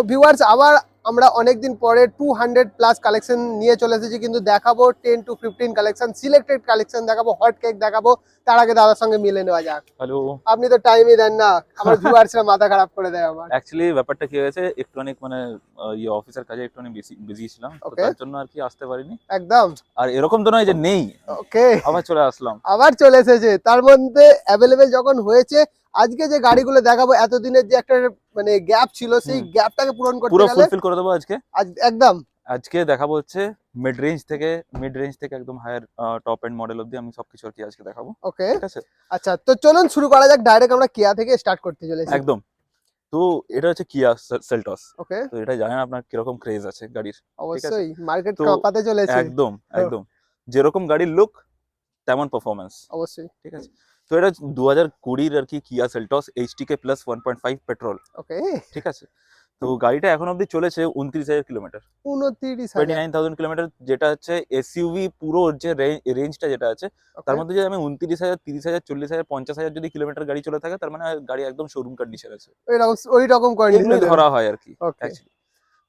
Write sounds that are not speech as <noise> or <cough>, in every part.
তো ভিউয়ার্স আবার আমরা অনেকদিন পরে টু হান্ড্রেড প্লাস কালেকশন নিয়ে চলে এসেছি কিন্তু দেখাবো ten to fifteen collection selected collection দেখাবো হট কেক দেখাবো তার আগে দাদার সঙ্গে মিলে নেওয়া যাক। হ্যালো আপনি তো টাইমই দেন না আমার ভিউয়ার্সরা মাথা খারাপ করে দেয় আমার। অ্যাকচুয়ালি ব্যাপারটা কি হয়েছে একটুখানি মানে আহ, ইয়ে অফিসের কাজে একটুখানি বিজি ছিলাম তার জন্য আর কি আসতে পারিনি। একদম। আর এরকম তো নয় যে নেই। ওকে আবার চলে আসলাম। আবার চলে এসেছে তার মধ্যে অ্যাভেলেবেল যখন হয়েছে আজকে যে গাড়িগুলো দেখাবো এতদিনের যে একটা মানে গ্যাপ ছিল সেই গ্যাপটাকে পূরণ করতে পুরো ফুলফিল করে দেবো আজকে। আজ একদম। আজকে দেখাবো হচ্ছে মিড রেঞ্জ থেকে মিড রেঞ্জ থেকে একদম হায়ার টপ এন্ড মডেল অব্দি আমি সবকিছু আর কি আজকে দেখাবো। ওকে ঠিক আছে? আচ্ছা তো চলুন শুরু করা যাক ডাইরেক্ট আমরা কিয়া থেকে স্টার্ট করতে চলেছি। একদম। তো এটা হচ্ছে কিয়া সেলটস ওকে তো এটা জানেন আপনার কীরকম ক্রেজ আছে গাড়ির। অবশ্যই মার্কেট কাঁপাতে চলেছে। একদম একদম। যেরকম গাড়ির লুক তেমন পারফরমেন্স অবশ্যই। ঠিক আছে? তো এটা দু হাজার কুড়ির আর কি Kia Seltos HTK plus one point five petrol okay ঠিক আছে? তো গাড়িটা এখন অবধি চলেছে উনত্রিশ হাজার কিলোমিটার। উনত্রিশ টোয়েন্টি নাইন থাউজেন্ড কিলোমিটার যেটা হচ্ছে এসইউভি পুরো যে রেঞ্জটা যেটা আছে তার মধ্যে যদি আমি উনত্রিশ হাজার তিরিশ হাজার চল্লিশ হাজার পঞ্চাশ হাজার যদি কিলোমিটার গাড়ি চলে থাকে তার মানে গাড়ি একদম শোরুম কন্ডিশন আছে। ওই রকম এগুলো ধরা হয় আর কি।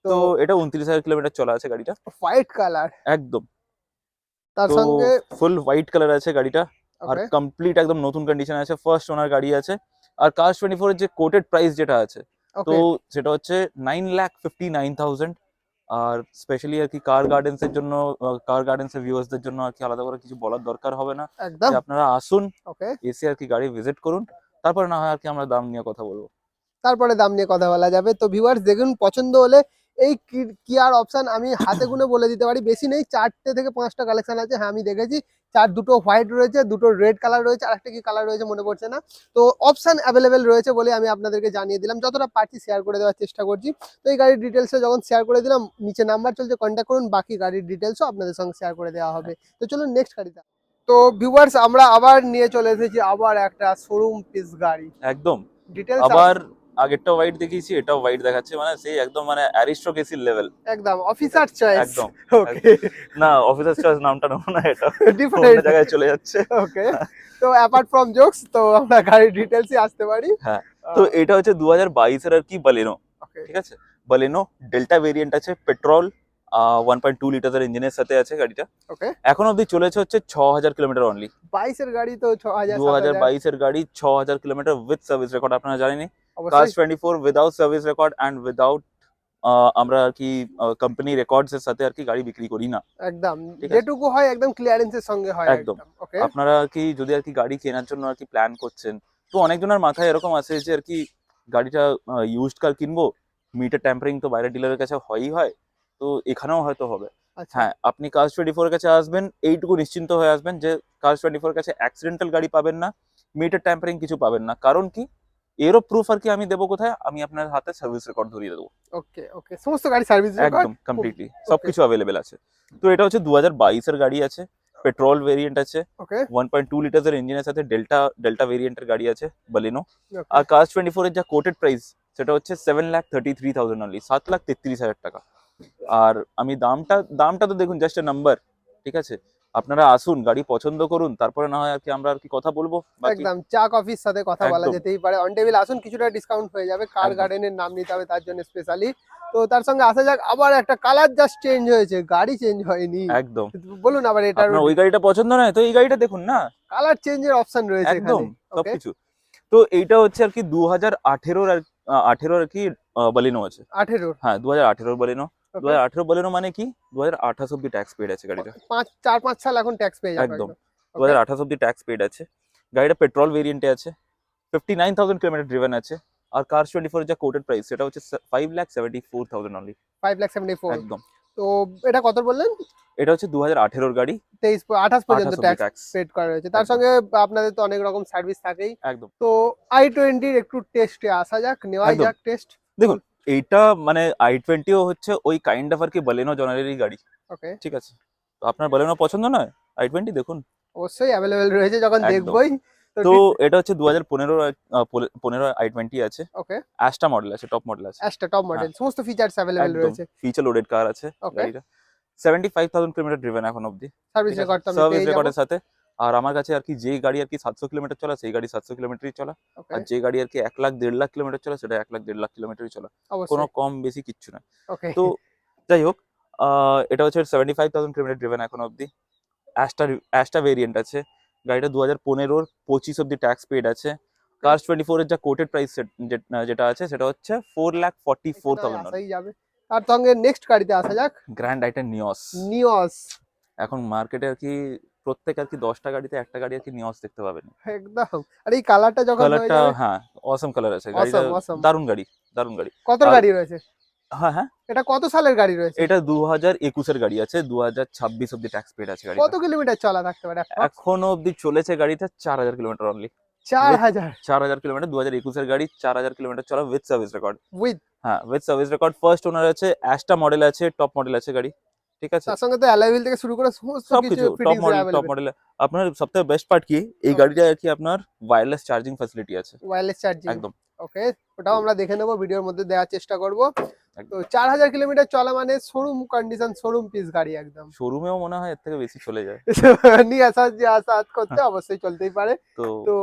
তো এটা উনত্রিশ হাজার কিলোমিটার চলা আছে গাড়িটা। হোয়াইট কালার একদম। তার সঙ্গে ফুল হোয়াইট কালার আছে গাড়িটা। আর কমপ্লিট একদম নতুন কন্ডিশন আছে ফার্স্ট ওনার গাড়ি আছে। আর কার টোয়েন্টি ফোর যে কোটেড প্রাইস যেটা আছে তো সেটা হচ্ছে nine lakh fifty nine thousand আর স্পেশালি আর কি কার গার্ডেন্স এর জন্য কার গার্ডেন্স এর ভিউয়ার্সদের জন্য আর কি আলাদা করে কিছু বলার দরকার হবে না। একদম। যে আপনারা আসুন ওকে এসে আর কি গাড়ি ভিজিট করুন। তারপর না হয় আর কি আমরা দাম নিয়ে কথা বলব। তারপরে দাম নিয়ে কথা বলা যাবে। তো ভিউয়ার্স দেখুন পছন্দ হলে এই কিয়ার অপশন আমি হাতে গুনে বলে দিতে পারি। বেশি নেই চারটে থেকে পাঁচটা কালেকশন আছে। হ্যাঁ আমি দেখেছি। চার দুটো হোয়াইট রয়েছে দুটো রেড কালার রয়েছে আর একটা কি কালার রয়েছে মনে পড়ছে না? তো অপশন অ্যাভেলেবেল রয়েছে বলে আমি আপনাদেরকে জানিয়ে দিলাম। যতটা পারছি শেয়ার করে দেওয়ার চেষ্টা করছি। তো এই গাড়ির ডিটেলসে যখন শেয়ার করে দিলাম নিচে নাম্বার চলছে কন্ট্যাক্ট করুন বাকি গাড়ির ডিটেলসও আপনাদের সঙ্গে শেয়ার করে দেওয়া হবে। তো চলুন নেক্সট গাড়িতে তো ভিউয়ার্স আমরা আবার নিয়ে চলে এসেছি আবার একটা শোরুম পিস গাড়ি। একদম। ডিটেলস আবার আগেরটা হোয়াইট দেখিয়েছি এটাও হোয়াইট দেখাচ্ছে। মানে সেই একদম মানে অ্যারিস্টোক্রেসির লেভেল একদম অফিসার চয়েস একদম ওকে না অফিসার চয়েস নামটা নেব না এটা <laughs> ডিফারেন্ট জায়গায় চলে যাচ্ছে। ওকে তো অ্যাপার্ট ফ্রম জোকস তো আমরা গাড়ির ডিটেলসই আসতে পারি। হ্যাঁ, তো এটা হচ্ছে দু হাজার বাইশের আর কি বালেনো ঠিক আছে? বালেনো ডেল্টা ভেরিয়েন্ট আছে পেট্রোল ওয়ান পয়েন্ট টু লিটারের ইঞ্জিনের সাথে আছে গাড়িটা। ওকে এখন অবধি চলেছে হচ্ছে ছ হাজার কিলোমিটার অনলি বাইশের গাড়ি তো ছ হাজার। দু হাজার বাইশের গাড়ি ছ হাজার কিলোমিটার উইথ সার্ভিস রেকর্ড আপনারা জানেনি কাজ twenty four without service record and without আমরা আর কি কোম্পানি রেকর্ডস এর সাথে আর কি গাড়ি বিক্রি করি না। একদম। যেটুকু হয় একদম ক্লিয়ারেন্সের সঙ্গে হয় একদম। আপনারা কি যদি আর কি গাড়ি কেনার জন্য আর কি প্ল্যান করছেন তো অনেকজনের মাথায় এরকম আছে যে আর কি গাড়িটা ইউজড কার কিনবো মিটার ট্যাম্পারিং তো বাইরের ডিলারের কাছে হয়ই হয় তো এখানেও হয়তো হবে। আচ্ছা। হ্যাঁ আপনি কাজ টোয়েন্টি ফোর কাছে আসবেন এইটুকু নিশ্চিন্ত হয়ে আসবেন যে কাজ টোয়েন্টি ফোর কাছে অ্যাক্সিডেন্টাল গাড়ি পাবেন না মিটার ট্যাম্পারিং কিছু পাবেন না। কারণ কি? এরও প্রুফ আর কি আমি দেবো কোথায়? আমি আপনার হাতে সার্ভিস রেকর্ড ধরিয়ে দেবো। ওকে ওকে সমস্ত গাড়ি সার্ভিস একদম কমপ্লিটলি সবকিছু অ্যাভেলেবেল আছে। তো এটা হচ্ছে দু হাজার বাইশের গাড়ি আছে পেট্রোল ভেরিয়েন্ট আছে ওয়ান পয়েন্ট টু লিটার্সের ইঞ্জিনের সাথে ডেল্টা ডেল্টা ভেরিয়েন্টের গাড়ি আছে বালিনো আর কাজ টোয়েন্টি ফোরের যা কোটেড প্রাইস সেটা হচ্ছে seven lakh thirty three thousand only সাত লাখ তেত্রিশ হাজার টাকা। আর আমি দামটা দামটা তো দেখুন জাস্ট নাম্বার ঠিক আছে? আপনারা আসুন গাড়ি পছন্দ করুন তারপরে না হয় আর কি আমরা আর কি কথা বলব একদম চা কফির সাথে কথা বলা যেতেই পারে। অন টেবিল আসুন কিছুটা ডিসকাউন্ট হয়ে যাবে কার। গার্ডেনের নাম নিতে হবে তার জন্য স্পেশালি তো তার সঙ্গে আসা যাক আবার একটা কালার জাস্ট চেঞ্জ হয়েছে গাড়ি চেঞ্জ হয়নি। একদম। বলুন আবার এটা আপনার ওই গাড়িটা পছন্দ নয়? তো এই গাড়িটা দেখুন না? কালার চেঞ্জের অপশন রয়েছে একদম সবকিছু। তো এইটা হচ্ছে আর কি দু হাজার আঠেরোর আর আঠেরোর আর কি বালিনো আছে। 18 হ্যাঁ দু হাজার আঠেরোর বালিনো দু হাজার আঠেরো মানে কি? দু হাজার আঠাশ অব্দি ট্যাক্স পেড আছে গাড়িটা। পাঁচ চার পাঁচ সাল এখন ট্যাক্স পেয়ে যাবে একদম। দু হাজার আঠাশ অব্দি ট্যাক্স পেড আছে। গাড়িটা পেট্রোল ভেরিয়েন্টে আছে। Fifty nine thousand kilometre driven আছে। আর কার টোয়েন্টি ফোর যা কোটেড প্রাইস সেটা হচ্ছে five lakh seventy four thousand only five lakh seventy four একদম। তো এটা কত বললেন? এটা হচ্ছে দু হাজার আঠেরোর গাড়ি। তেইশ আঠাশ পর্যন্ত ট্যাক্স পেড করা রয়েছে তার সঙ্গে আপনাদের তো অনেক রকম সার্ভিস থাকেই। একদম। তো আই টোয়েন্টির একটু টেস্টে আসা যাক একদম। যাক টেস্ট এইটা মানে আই টোয়েন্টিও হচ্ছে ওই কাইন্ড অফ আর কি বলেনো জনারেরই গাড়ি। ওকে। ঠিক আছে? তো আপনার বলেনো পছন্দ নয়? আই টোয়েন্টি দেখুন। অবশ্যই অ্যাভেলেবেল রয়েছে যখন। দেখবই। তো এটা হচ্ছে দু হাজার পনেরো পনেরো আই টোয়েন্টি আছে। ওকে। অ্যাস্টা মডেল আছে টপ মডেল আছে। অ্যাস্টা টপ মডেল সমস্ত ফিচার্স অ্যাভেলেবেল রয়েছে। ফিচার লোডেড কার আছে. গাড়িটা। Seventy five thousand kilometre driven এখন অব্দি সার্ভিস রেকর্ড সার্ভিস রেকর্ডের সাথে। আর আমার কাছে আর কি যে গাড়ি আর কি সাতশো কিলোমিটার চলা সেই গাড়ি সাতশো কিলোমিটারই চলা। আর যে গাড়ি আর কি এক লাখ দেড় লাখ কিলোমিটার চলা সেটা এক লাখ দেড় লাখ কিলোমিটারই চলা। কোনো কম বেশি কিচ্ছু না। তো যাই হোক এটা হচ্ছে seventy five thousand kilometre driven এখন অবধি। অ্যাস্টা অ্যাস্টা ভেরিয়েন্ট আছে। গাড়িটা দু হাজার পনেরোর পঁচিশ অব্দি ট্যাক্স পেড আছে। কার্স টোয়েন্টি ফোরের যা কোটেড প্রাইস যেটা আছে সেটা হচ্ছে four lakh forty four thousand তার সঙ্গে নেক্সট গাড়িতে আসা যাক। গ্র্যান্ড আইটেন নিয়স নিওস এখন মার্কেটে আর কি প্রত্যেক আর কি দশটা গাড়িতে একটা গাড়ি আর কি নিয়স দেখতে পাবেন। একদম। আর এই কালারটা যখন কালারটা হ্যাঁ অসম কালার আছে। গাড়িটা awesome. গাড়ি দারুণ গাড়ি। কত গাড়ি রয়েছে? হ্যাঁ হ্যাঁ। এটা কত সালের গাড়ি রয়েছে? এটা দু হাজার একুশের গাড়ি আছে দু হাজার ছাব্বিশ অব্দি ট্যাক্স পেড আছে কত কিলোমিটার চলা থাকতে পারে? এখনও অব্দি চলেছে গাড়িটা চার হাজার কিলোমিটার অনলি চার হাজার? চার হাজার কিলোমিটার দু হাজার একুশের গাড়ি চার হাজার কিলোমিটার চলা উইথ সার্ভিস রেকর্ড উইথ হ্যাঁ with service record first owner আছে অ্যাস্টা মডেল আছে টপ মডেল আছে গাড়ি। ঠিক আছে? তার সঙ্গে তো অ্যালাইভিল থেকে শুরু করে সমস্ত কিছু টপ মডেল টপ মডেল আপনার সবথেকে বেস্ট পার্ট কি? এই গাড়িটা আর কি আপনার ওয়্যারলেস চার্জিং ফ্যাসিলিটি আছে। ওয়্যারলেস চার্জিং একদম। ওকে ওটাও আমরা দেখে নেব ভিডিওর মধ্যে দেওয়ার চেষ্টা করব। তো চার হাজার কিলোমিটার চলা মানে শোরুম কন্ডিশন শোরুম পিস গাড়ি একদম। শোরুমেও মনে হয় এর থেকে বেশি চলে যায়। <laughs> নিয়ে আসা যে আসা করতে অবশ্যই চলতেই পারে। তো তো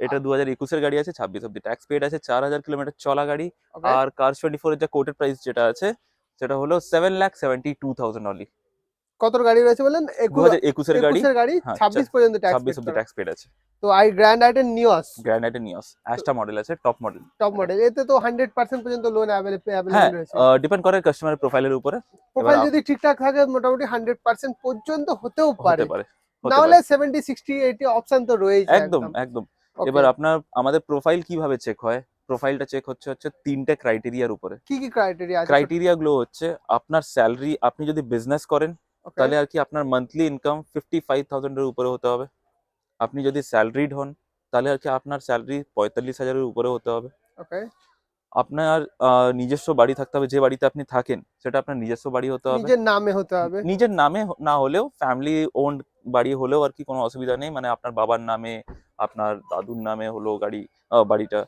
এটা দু হাজার একুশের গাড়ি আছে ছাব্বিশ অব্দি ট্যাক্স পেড আছে চার হাজার কিলোমিটার চলা গাড়ি। আর কার্স টোয়েন্টি ফোরের যা কোটেড প্রাইস যেটা আছে সেটা হলো seven lakh seventy two thousand only কত গাড়ি রয়েছে বলেন? দু হাজার একুশের গাড়ি। গাড়ি হ্যাঁ, ছাব্বিশ পর্যন্ত ছাব্বিশ অব্দি ট্যাক্স পেড আছে। তো I Grand I ten Nios Grand I ten Nios Asta model আছে টপ মডেল টপ মডেল এতে তো হান্ড্রেড পার্সেন্ট পর্যন্ত লোন হ্যাঁ অ্যাভেলেবল রয়েছে ডিপেন্ড করে কাস্টমারের প্রোফাইলের উপরে। প্রোফাইল যদি ঠিকঠাক থাকে মোটামুটি হান্ড্রেড পার্সেন্ট পর্যন্ত হতেও পারে হতে পারে। হতে না হলে সেভেন্টি সিক্সটি এইটি অপশন তো রয়েছে একদম একদম। এবার আপনার আমাদের প্রোফাইল কীভাবে চেক হয়? প্রোফাইলটা চেক হচ্ছে হচ্ছে তিনটে ক্রাইটেরিয়ার উপরে। কি কি ক্রাইটেরিয়া ক্রাইটেরিয়া গুলো হচ্ছে আপনার স্যালারি আপনি যদি বিজনেস করেন তাহলে আর কি আপনার মান্থলি ইনকাম ফিফটি ফাইভ থাউজেন্ডের উপরে হতে হবে। আপনি যদি স্যালারিড হন তাহলে আর কি আপনার স্যালারি পঁয়তাল্লিশ হাজারের উপরে হতে হবে। আপনার নিজস্ব বাড়ি থাকতে হবে যে বাড়িতে আপনি থাকেন সেটা আপনার নিজস্ব বাড়ি হতে হবে। নিজের নামে হতে হবে। নিজের নামে না হলেও ফ্যামিলি ওন্ড বাড়ি হলেও আর কি কোনো অসুবিধা নেই। মানে আপনার বাবার নামে আপনার দাদুর নামে হলো গাড়ি বাড়িটা।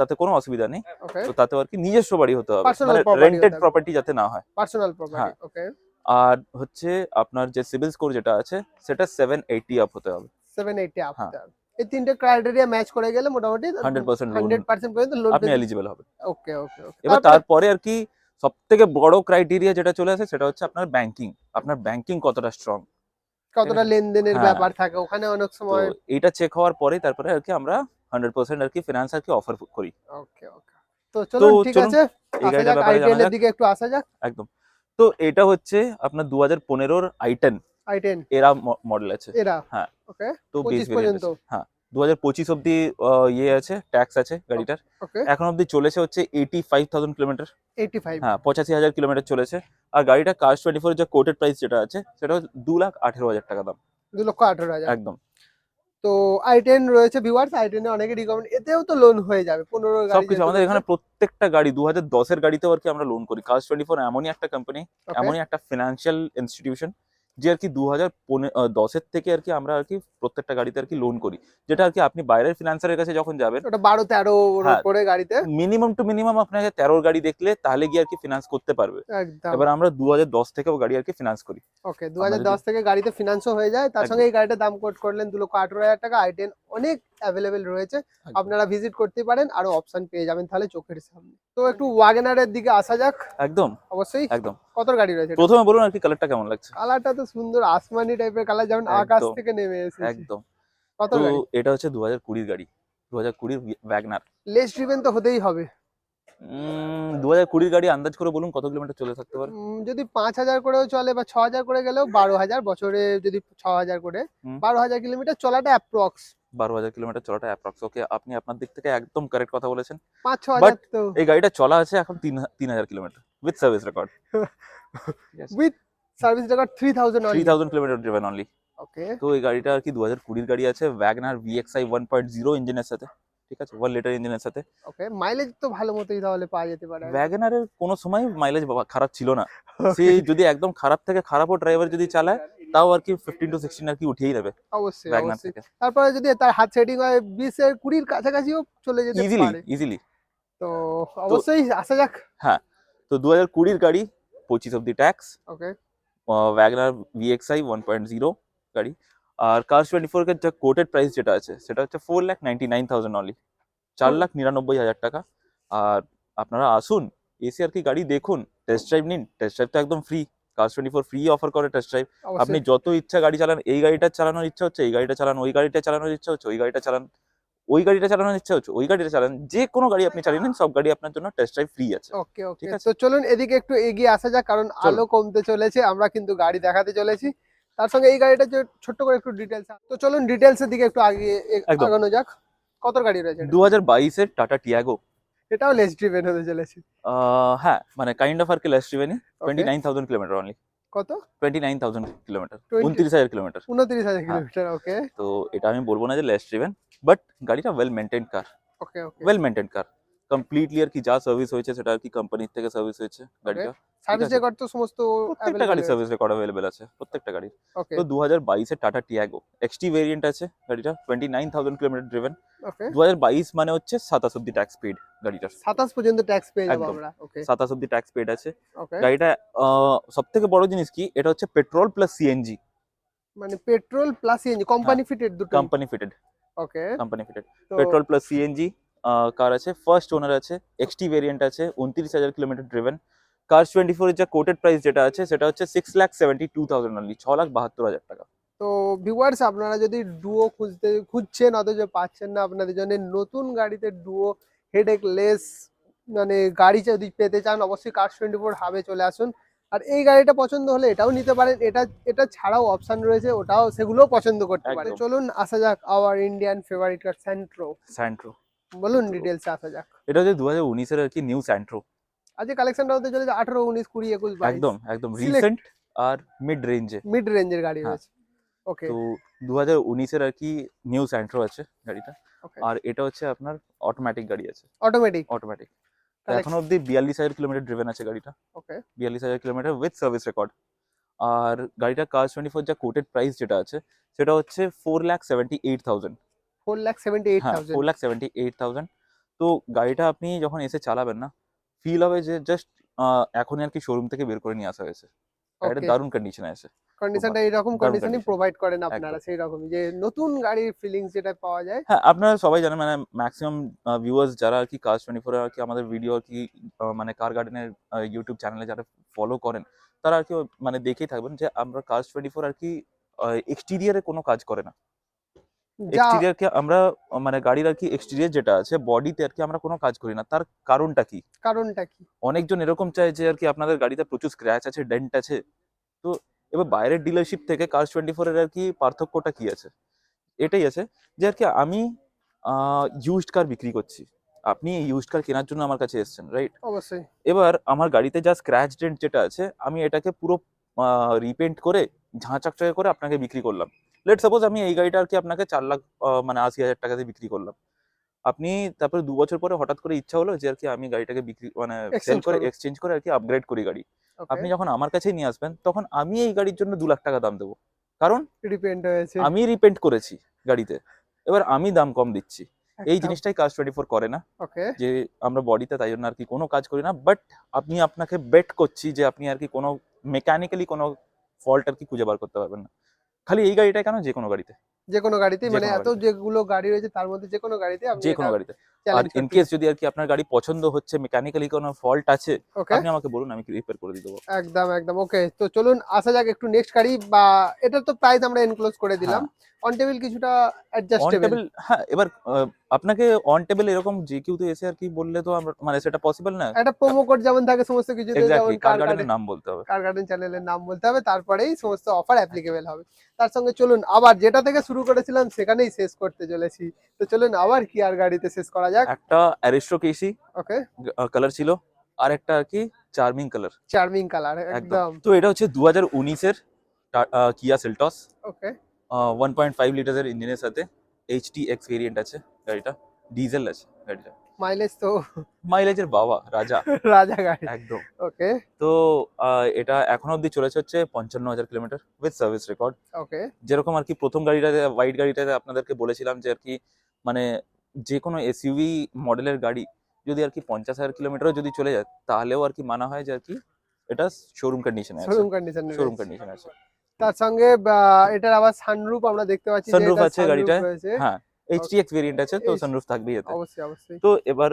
তাতে কোনো অসুবিধা নেই। তো তাতে আর কি নিজস্ব বাড়ি হতে হবে। মানে রেন্টেড প্রপার্টি যাতে না হয়। Personal property. ওকে আর হচ্ছে আপনার যে সিভিল স্কোর যেটা আছে সেটা সেভেন এইটি আপ হতে হবে। 780 আপ হ্যাঁ। এই তিনটে ক্রাইটেরিয়া ম্যাচ করে গেলে মোটামুটি হান্ড্রেড পার্সেন্ট লোন 100% পর্যন্ত লোন আপনি এলিজিবল হবে। ওকে ওকে ওকে এবার তারপরে আর কি সব থেকে বড় ক্রাইটেরিয়া যেটা চলে আসে সেটা হচ্ছে আপনার ব্যাংকিং আপনার ব্যাংকিং কতটা স্ট্রং কতটা লেনদেনের হ্যাঁ। ব্যাপার থাকে? ওখানে অনেক সময় এটা চেক হওয়ার পরে তারপরে আর কি আমরা হান্ড্রেড পার্সেন্ট আর কি ফিনান্স আর কি অফার করি। ওকে ওকে তো চলুন ঠিক আছে? এই গাড়িটার ব্যাপারে জানা যাক। দিকে একটু আসা যাক। একদম। তো এটা হচ্ছে আপনার দু হাজার পনেরোর আইটেন আইটেন এরা মডেল আছে। এরা? হ্যাঁ। ওকে তো বেস 25 পর্যন্ত? হ্যাঁ দু হাজার পঁচিশ অব্দি আহ, ইয়ে আছে ট্যাক্স আছে গাড়িটার। এখন অব্দি চলেছে হচ্ছে এইটি ফাইভ থাউজেন্ড কিলোমিটার 85 হ্যাঁ পঁচাশি হাজার কিলোমিটার চলেছে। আর গাড়িটা কার্স টোয়েন্টি ফোর যে কোটেড প্রাইস যেটা আছে সেটা হচ্ছে দু লাখ আঠেরো হাজার টাকা দাম। দু লক্ষ আঠারো হাজার। একদম। তো আই টেন রয়েছে ভিউয়ার্স আইটেনে অনেকে রিকমেন্ড এতেও তো লোন হয়ে যাবে পনেরো সবকিছু আমাদের এখানে প্রত্যেকটা গাড়ি দু হাজার দশের গাড়িতেও আর কি আমরা লোন করি। কাজ টোয়েন্টি ফোর এমনই একটা কোম্পানি এমনই একটা ফিনান্সিয়াল ইনস্টিটিউশন যে আর কি দু হাজার দশের থেকে আর কি আমরা আর কি প্রত্যেকটা গাড়িতে আর কি লোন করি। যেটা আর কি আপনি বাইরের ফিনান্সারের কাছে যখন যাবেন ওটা বারো তেরো হ্যাঁ। করে গাড়িতে? মিনিমাম টু মিনিমাম আপনাকে তেরোর গাড়ি দেখলে তাহলে গিয়ে আর কি ফিনান্স করতে পারবে। এবার আমরা দু হাজার দশ থেকেও গাড়ি আর কি ফিনান্স করি। ওকে দু হাজার দশ থেকে গাড়িতে ফিনান্সও হয়ে যায়। তার সঙ্গে এই গাড়িটার দাম কোট করলেন দু লক্ষ আঠেরো হাজার টাকা আইটেন অনেক অ্যাভেলেবেল রয়েছে আপনারা ভিজিট করতে পারেন আরও অপশন পেয়ে যাবেন তাহলে চোখের সামনে। তো একটু ওয়াগনারের দিকে আসা যাক। একদম। অবশ্যই। একদম। কত গাড়ি রয়েছে? প্রথমে বলুন আর কি কালারটা কেমন লাগছে? কালারটা তো সুন্দর আসমানি টাইপের কালার যেমন আকাশ থেকে নেমে এসেছে। একদম। কত গাড়ি? এটা হচ্ছে দু হাজার কুড়ির গাড়ি দু হাজার কুড়ির ব্যাগনার লেস ড্রিভেন তো হতেই হবে। দু হাজার কুড়ির গাড়ি আন্দাজ করে বলুন কত কিলোমিটার চলে থাকতে পারে? যদি পাঁচ হাজার করেও চলে বা ছ হাজার করে গেলেও বারো হাজার বছরে যদি ছ হাজার করে বারো হাজার কিলোমিটার চলাটা অ্যাপ্রক্স বারো হাজার কিলোমিটার চলাটা অ্যাপ্রক্স ওকে আপনি আপনার দিক থেকে একদম কারেক্ট কথা বলেছেন। পাঁচ ছ হাজার তো। এই গাড়িটা চলা আছে এখন তিন তিন হাজার kilometre with service record with service record three thousand three thousand kilometre driven only okay তো এই গাড়িটা আর কি দু হাজার কুড়ির গাড়ি আছে WagonR VXI one point zero ইঞ্জিনের সাথে ঠিক আছে? ওয়ান লিটার ইঞ্জিনের সাথে। ওকে মাইলেজ তো ভালো মতোই তাহলে পাওয়া যেতে পারে। ভ্যাগনারের কোনো সময় মাইলেজ খারাপ ছিল না। সে যদি একদম খারাপ থেকে খারাপও ড্রাইভার যদি চালায় তাও আর কি ফিফটিন টু সিক্সটিন আর কি উঠেই নেবে অবশ্যই ভ্যাগনার থেকে। তারপরে যদি তার হাত সেটিং হয় বিশের কুড়ির কাছাকাছিও চলে যেতে পারে। ইজিলি তো অবশ্যই আসা যাক। হ্যাঁ তো দু হাজার কুড়ির গাড়ি পঁচিশ অব্দি tax okay WagonR VXI one point zero গাড়ি। আর কার্স টোয়েন্টি ফোর এর যা কোটেড প্রাইস যেটা আছে সেটা হচ্ছে four lakh ninety nine thousand only চার লাখ নিরানব্বই হাজার টাকা। আর আপনারা আসুন এসে আর কি গাড়ি দেখুন টেস্ট ড্রাইভ নিন টেস্ট ড্রাইভ তো একদম free cars twenty four free offer করে টেস্ট ড্রাইভ আপনি যত ইচ্ছা গাড়ি চালান এই গাড়িটা চালানোর ইচ্ছা হচ্ছে এই গাড়িটা চালান ওই গাড়িটা চালানোর ইচ্ছা হচ্ছে ওই গাড়িটা চালান ওই গাড়িটা চালানোর ইচ্ছা হচ্ছে ওই গাড়িটা চালান যে কোনো গাড়ি আপনি চালিয়ে নিন সব গাড়ি আপনার জন্য টেস্ট ড্রাইভ ফ্রি আছে। ওকে ওকে ঠিক আছে। তো চলুন এদিকে একটু এগিয়ে আসা যাক কারণ আলো কমতে চলেছে আমরা কিন্তু গাড়ি দেখাতে চলেছি। তার সঙ্গে এই গাড়িটা যে ছোট্ট করে একটু ডিটেলস তো চলুন ডিটেলস এর দিকে একটু আগে আগানো যাক। কত গাড়ি রয়েছে? দু হাজার বাইশের টাটা টিয়াগো এটাও লেস ড্রিভেন হতে চলেছে। হ্যাঁ মানে কাইন্ড অফ আর কি less ড্রিভেনই twenty nine thousand kilometre only কত? টোয়েন্টি নাইন থাউজেন্ড কিলোমিটার উনত্রিশ হাজার কিলোমিটার উনত্রিশ হাজার হ্যাঁ। কিলোমিটার ওকে তো এটা আমি বলব না যে লেস ট্রিভেন বাট গাড়িটা well maintain car okay okay well maintain car completely আর কি যা সার্ভিস হয়েছে সেটা আর কি কোম্পানির থেকে সার্ভিস হয়েছে গাড়িটা। সার্ভিস রেকর্ড তো সমস্ত প্রত্যেকটা গাড়ি সার্ভিস রেকর্ড অ্যাভেলেবেল আছে প্রত্যেকটা গাড়ি ওকে তো দু হাজার বাইশের টাটা টিয়াগো এক্সটি ভেরিয়েন্ট আছে গাড়িটা twenty nine thousand kilometre driven okay দু হাজার বাইশ মানে হচ্ছে সাতাশ অব্দি ট্যাক্স পেড গাড়িটার। সাতাশ পর্যন্ত ট্যাক্স পেয়ে যাব একদম। আমরা। ওকে সাতাশ অব্দি ট্যাক্স পেড আছে। গাড়িটা সব থেকে বড় জিনিস কি? এটা হচ্ছে পেট্রোল প্লাস সিএনজি মানে petrol plus CNG company fitted দুটো company fitted okay company fitted petrol plus CNG car আছে ফার্স্ট ওনার আছে এক্সটি ভেরিয়েন্ট আছে উনত্রিশ হাজার kilometre driven car twenty four এর যা কোটেড প্রাইস যেটা আছে সেটা হচ্ছে six lakh seventy two thousand only ছ লাখ বাহাত্তর হাজার টাকা। তো ভিউয়ার্স আপনারা যদি ডুও খুঁজতে খুঁজছেন অথচ পাচ্ছেন না আপনাদের জন্য নতুন গাড়িতে ডুও হেডেক লেস মানে গাড়ি যদি পেতে চান অবশ্যই কার টোয়েন্টি ফোর হাবে চলে আসুন। আর এই গাড়িটা পছন্দ হলে এটাও নিতে পারেন এটা এটা ছাড়াও অপশন রয়েছে ওটাও সেগুলোও পছন্দ করতে পারে চলুন আসা যাক our Indian favourite car Santro Santro বলুন ডিটেলসে আসা যাক। এটা হচ্ছে দু হাজার উনিশের আর কি নিউ স্যান্ট্রো আজকে কালেকশনটা হতে চলেছে আঠারো উনিশ কুড়ি একুশ একদম একদম। রিসেন্ট আর মিড রেঞ্জে মিড রেঞ্জের গাড়ি হ্যাঁ। রয়েছে। ওকে তো দু হাজার উনিশের আর কি নিউ স্যান্ট্রো আছে গাড়িটা। আর এটা হচ্ছে আপনার অটোমেটিক গাড়ি আছে। অটোমেটিক অটোমেটিক এখন অব্দি বিয়াল্লিশ হাজার কিলোমিটার ড্রিভেন আছে গাড়িটা। ওকে বিয়াল্লিশ হাজার কিলোমিটার উইথ সার্ভিস রেকর্ড আর গাড়িটা কার টোয়েন্টি ফোর যা কোটেড প্রাইস যেটা আছে সেটা হচ্ছে four lakh seventy eight thousand four lakh seventy eight হ্যাঁ four lakh seventy eight thousand তো গাড়িটা আপনি যখন এসে চালাবেন না ফিল হবে যে জাস্ট এখনই আর কি শোরুম থেকে বের করে নিয়ে আসা হয়েছে। Okay. দারুণ কন্ডিশনে আছে। কন্ডিশনটা এইরকম দারুণ কন্ডিশনই প্রোভাইড করেন আপনারা সেই রকমই যে নতুন গাড়ির ফিলিংস যেটা পাওয়া যায়। হ্যাঁ আপনারা সবাই জানেন মানে ম্যাক্সিমাম ভিউয়ার্স যারা আর কি কার টোয়েন্টি ফোর আর কি আমাদের ভিডিও আর কি মানে কার গার্ডেনের ইউটিউব চ্যানেলে যারা ফলো করেন তারা আর কি মানে দেখেই থাকবেন যে আমরা কার টোয়েন্টি ফোর আর কি এক্সটিরিয়ারে কোনো কাজ করে না। এক্সটিরিয়ার কি আমরা মানে গাড়ির আর কি এক্সটিরিয়ার যেটা আছে বডিতে আর কি আমরা কোনো কাজ করি না। তার কারণটা কি? কারণটা কি? অনেকজন এরকম চায় যে আর কি আপনাদের গাড়িতে প্রচুর স্ক্র্যাচ আছে ডেন্ট আছে। তো এবার বাইরের ডিলারশিপ থেকে কার টোয়েন্টি ফোরের আর কি পার্থক্যটা কি আছে? এটাই আছে যে আর কি আমি ইউজড কার বিক্রি করছি। আপনি ইউজড কার কেনার জন্য আমার কাছে এসেছেন রাইট অবশ্যই। এবার আমার গাড়িতে যা স্ক্র্যাচ ডেন্ট যেটা আছে আমি এটাকে পুরো রিপেন্ট করে ঝাঁচাকচাকে করে আপনাকে বিক্রি করলাম। লেট সাপোজ আমি এই গাড়িটা আর কি আপনাকে চার লাখ মানে আশি হাজার টাকাতে বিক্রি করলাম। আপনি তারপরে দু বছর পরে হঠাৎ করে ইচ্ছা হলো যে আর কি আমি গাড়িটাকে বিক্রি মানে সেল করে এক্সচেঞ্জ করে আর কি আপগ্রেড করি গাড়ি। আপনি যখন আমার কাছেই নিয়ে আসবেন তখন আমি এই গাড়ির জন্য দু লাখ টাকা দাম দেবো। কারণ হয়েছে। আমি রিপেন্ট করেছি গাড়িতে। এবার আমি দাম কম দিচ্ছি। এই জিনিসটাই কাজ টোয়েন্টি ফোর করে না। যে আমরা বডিতে তাই জন্য আর কি কোনো কাজ করি না। বাট আপনি আপনাকে বেট করছি যে আপনি আর কি কোনো মেকানিক্যালি কোনো ফল্ট আর কি খুঁজে বার করতে পারবেন না। খালি এই গাড়িটা কেন? যে কোনো গাড়িতে। যে কোনো গাড়িতে মানে এত যেগুলো গাড়ি রয়েছে তার মধ্যে যে কোনো গাড়িতে যে কোনো গাড়িতে। আর ইন কেস যদি আর কি আপনার গাড়ি পছন্দ হচ্ছে মেকানিক্যালি কোনো ফল্ট আছে আপনি আমাকে বলুন আমি রিপেয়ার করে দিয়ে দেবো। একদম একদম ওকে তো চলুন আসা যাক একটু নেক্সট গাড়ি বা এটা তো প্রাইস আমরা এনক্লোজ করে দিলাম। অন টেবিল কিছুটা অ্যাডজাস্টেবল হ্যাঁ এবার আপনাকে অন টেবিল এরকম যে কেউ তো এসে আর কি বললে তো আমরা মানে সেটা পসিবল না? একটা প্রোমো কোড যেমন থাকে সমস্ত কিছুতে যেমন কার কার গার্ডেন গার্ডেনের নাম বলতে হবে। কার গার্ডেন চ্যানেলের নাম বলতে হবে তারপরেই সমস্ত অফার অ্যাপ্লিকেবল হবে। তার সঙ্গে চলুন আবার যেটা থেকে শুরু করেছিলাম সেখানেই শেষ করতে চলেছি। তো চলুন আবার কি আর গাড়িতে শেষ করা যাক? একটা অ্যারিস্ট্রো কেসি ওকে। কালার ছিল আর একটা আর কি চার্মিং কালার চার্মিং কালার একদম। তো এটা হচ্ছে দু হাজার উনিশের Kia Seltos okay. One point five লিটারের ইঞ্জিনের সাথে এইচটি এক্স ভেরিয়েন্ট আছে গাড়িটা ডিজেল আছে গাড়িটা। মাইলেজ তো মাইলেজের বাবা রাজা। <laughs> রাজা গাড়ি। একদম। ওকে। তো এটা এখন অব্দি চলেছে হচ্ছে পঞ্চান্ন হাজার kilometre with service record okay. যেরকম আর কি প্রথম গাড়িটাতে হোয়াইট গাড়িটাতে আপনাদেরকে বলেছিলাম যে আর কি মানে যে কোনো এসইউভি মডেলের গাড়ি যদি আর কি পঞ্চাশ হাজার কিলোমিটারও যদি চলে যায় তাহলেও আর কি মানা হয় যে আর কি এটা শোরুম কন্ডিশনে আছে। শোরুম কন্ডিশন শোরুম কন্ডিশন আছে। তার সঙ্গে এটার আবার সানরুফ আমরা দেখতে পাচ্ছি Sunroof আছে। রয়েছে। হ্যাঁ এইচটিএক্স ভেরিয়েন্ট আছে তো সানরুফ থাকবেই এতে। অবশ্যই অবশ্যই। তো এবার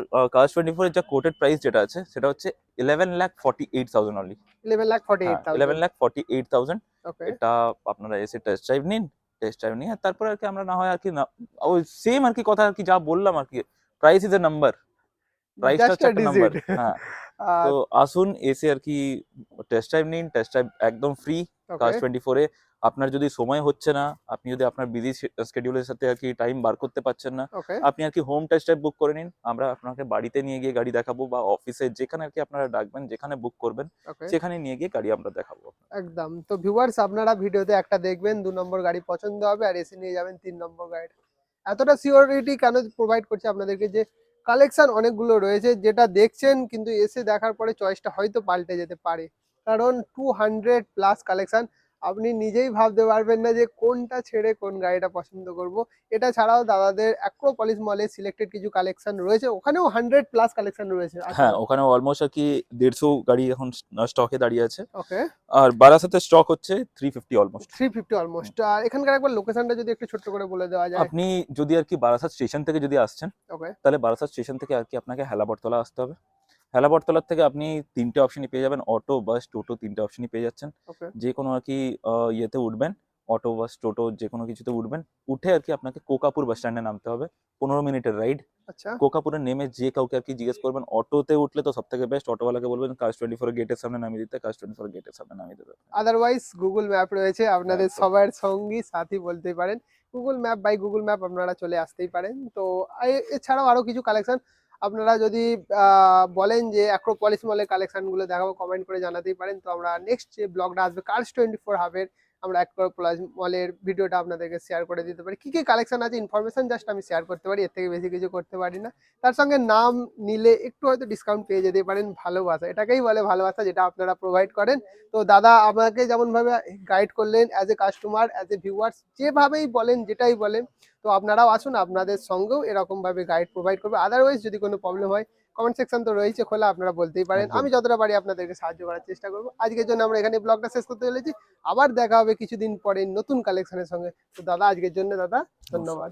টোয়েন্টি ফোর এর যা কোটেড প্রাইস যেটা আছে সেটা হচ্ছে eleven lakh forty eight thousand only eleven lakh forty eight eleven lakh forty eight thousand okay এটা আপনারা এসে টেস্ট ড্রাইভ নিন। টেস্ট টাইম নিয়ে। তারপরে আর কি আমরা না হয় আর কি না ওই সেম আর কি কথা আর কি যা বললাম আর কি প্রাইস ইজ এ নাম্বার প্রাইসটা হচ্ছে একটা নাম্বার হ্যাঁ। <laughs> তো আসুন এসে আর কি টেস্ট ড্রাইভ নিন টেস্ট ড্রাইভ একদম ফ্রি কাস্ট টোয়েন্টি ফোরে আপনার যদি সময় হচ্ছে না আপনি যদি আপনার বিজি স্কেডিউলের সাথে আর কি টাইম বার করতে পারছেন না আপনি আর কি হোম টেস্ট বুক করে নিন। আমরা আপনাকে বাড়িতে নিয়ে গিয়ে গাড়ি দেখাবো বা অফিসে যেখানে আর কি আপনারা ডাকবেন যেখানে বুক করবেন সেখানে নিয়ে গিয়ে গাড়ি আমরা দেখাবো একদম। তো ভিউয়ার্স আপনারা ভিডিওতে একটা দেখবেন দু নম্বর গাড়ি পছন্দ হবে আর এসে নিয়ে যাবেন তিন নম্বর গাড়ি। এতটা সিওরিটি কেন প্রোভাইড করছে আপনাদেরকে যে কালেকশন অনেকগুলো রয়েছে যেটা দেখছেন কিন্তু এসে দেখার পরে চয়েসটা হয়তো পাল্টে যেতে পারে। কারণ টু হান্ড্রেড প্লাস কালেকশন আপনি নিজেই ভাবতে পারবেন না যে কোনটা ছেড়ে কোন গাড়িটা পছন্দ করব। এটা ছাড়াও দাদাদের অ্যাক্রোপলিস মলে সিলেক্টেড কিছু কালেকশন রয়েছে। ওখানেও হান্ড্রেড প্লাস কালেকশন রয়েছে। আচ্ছা, হ্যাঁ ওখানে অলমোস্ট আর কি দেড়শো গাড়ি এখন স্টকে দাঁড়িয়ে আছে। ওকে আর বারাসাতে স্টক হচ্ছে three fifty almost three fifty almost আর এখানকার একবার লোকেশনটা যদি একটু ছোট্ট করে বলে দেওয়া যায়। আপনি যদি আর কি বারাসাত স্টেশন থেকে যদি আসছেন ওকে তাহলে বারাসাত স্টেশন থেকে আর কি আপনাকে হেলাবরতলা আসতে হবে। হেলাবরতলার থেকে আপনি তিনটে অপশনই পেয়ে যাবেন। অটো বাস টোটো তিনটে অপশনই পেয়ে যাচ্ছেন। যে কোনো আর কি ইয়েতে উঠবেন। অটো বাস টোটো যে কোনো কিছুতে উঠবেন। উঠে আর কি আপনাকে কোকাপুর বাস স্ট্যান্ডে নামতে হবে। পনেরো মিনিটের রাইড আচ্ছা। কোকাপুরে নেমে যে কাউকে আর কি জিজ্ঞেস করবেন অটোতে উঠলে তো সব থেকে বেস্ট অটোওয়ালাকে বলবেন কাজ টোয়েন্টি ফোর গেটের সামনে নামিয়ে দিতে কাজ টোয়েন্টি ফোর গেটের সামনে নামিয়ে দেবে আদারওয়াইজ গুগল ম্যাপ রয়েছে। আপনাদের সবার সঙ্গী সাথী বলতেই পারেন। Google map by Google map আপনারা চলে আসতেই পারেন। তো এছাড়াও আরও কিছু কালেকশন আপনারা যদি বলেন যে অ্যাক্রোপলিস মলের কালেকশনগুলো দেখাবো কমেন্ট করে জানাতেই পারেন। তো আমরা নেক্সট যে ব্লগটা আসবে কার্স টোয়েন্টি ফোর হাবের আমরা অ্যাক্রোপলিস মলের ভিডিওটা আপনাদেরকে শেয়ার করে দিতে পারি। কী কী কালেকশন আছে? ইনফরমেশন জাস্ট আমি শেয়ার করতে পারি, এর থেকে বেশি কিছু করতে পারি না। তার সঙ্গে নাম নিলে একটু হয়তো ডিসকাউন্ট পেয়ে যেতে পারেন, ভালোবাসা। এটাকেই বলে ভালোবাসা, যেটা আপনারা প্রোভাইড করেন। তো দাদা, আমাকে যেমনভাবে গাইড করলেন as a customer as a viewers যেভাবেই বলেন, যেটাই বলেন, তো আপনারাও আসুন, আপনাদের সঙ্গেও এরকমভাবে গাইড প্রোভাইড করবে। আদারওয়াইজ যদি কোনো প্রবলেম হয় কমেন্ট সেকশন তো রয়েছে খোলা আপনারা বলতেই পারেন। আমি যতটা পারি আপনাদেরকে সাহায্য করার চেষ্টা করব। আজকের জন্য আমরা এখানে ব্লগটা শেষ করতে চলেছি। আবার দেখা হবে কিছুদিন পরে নতুন কালেকশনের সঙ্গে। তো দাদা আজকের জন্য দাদা ধন্যবাদ।